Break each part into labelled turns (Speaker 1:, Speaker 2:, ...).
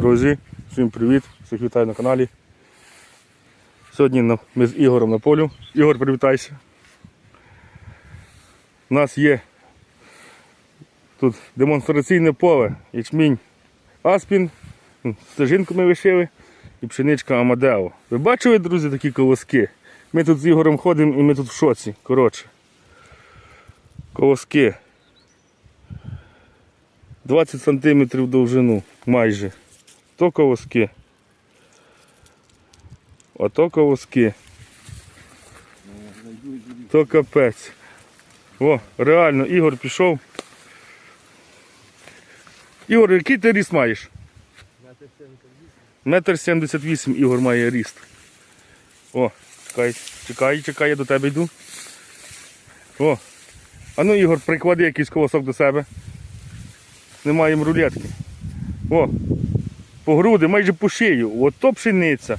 Speaker 1: Друзі, всім привіт, всіх вітаю на каналі. Сьогодні ми з Ігорем на полю. Ігор, привітайся. У нас є тут демонстраційне поле, ячмінь Аспін, стежинку ми вишили і пшеничка Амадео. Ви бачили, друзі, такі колоски? Ми тут з Ігорем ходимо і ми тут в шоці. Коротше. Колоски. 20 см довжину майже. То колоски. Ото колоски. То капець. О, реально, Ігор пішов. Ігор, який ти ріст маєш? Метр сімдесят вісім Ігор має ріст. О, чекай, чекай, чекай, я до тебе йду. О. А ну Ігор, приклади якийсь колосок до себе. Немає їм рулетки. О, по груди, майже по шию. Ото пшениця,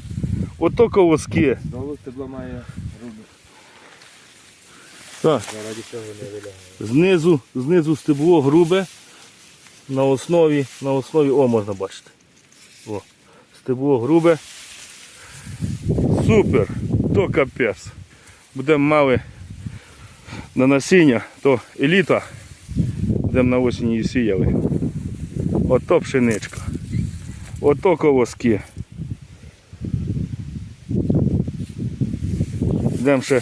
Speaker 1: ото колоски.
Speaker 2: Довго стебло має груди.
Speaker 1: Так.
Speaker 2: Раді цього не вилягає.
Speaker 1: Знизу, знизу стебло грубе. На основі, на основі, о, можна бачити. О, стебло грубе. Супер! То капець. Будемо мали на насіння, то еліта. Будемо на осінь її сіяли. Ото пшеничка. Ото колоски. Йдемо ще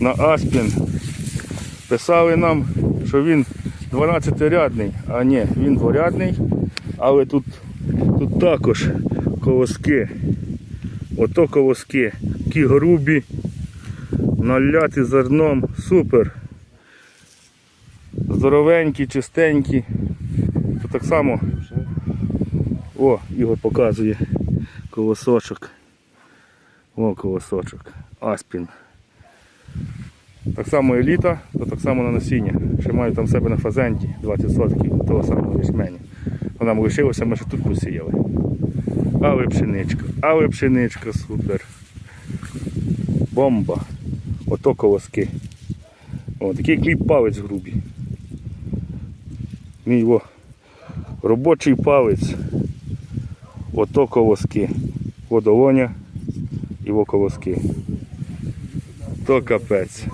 Speaker 1: на Аспін. Писали нам, що він 12-рядний, а ні, він дворядний, але тут, тут також колоски. Ото колоски, такі грубі, наляті зерном, супер. Здоровенькі, чистенькі. Тут так само, о, Ігор показує колосочок. О, колосочок. Аспін. Так само еліта, то так само на насіння. Ще маю там себе на фазенті 20 сотків того самого ячменю. Вона нам лишилося, ми ще тут посіяли. Але пшеничка, але пшеничка, супер. Бомба. Ото колоски. О, такий кліп палець грубий. Мій о, робочий палець. Ото колоски. Водолоня і воковоски. То капець.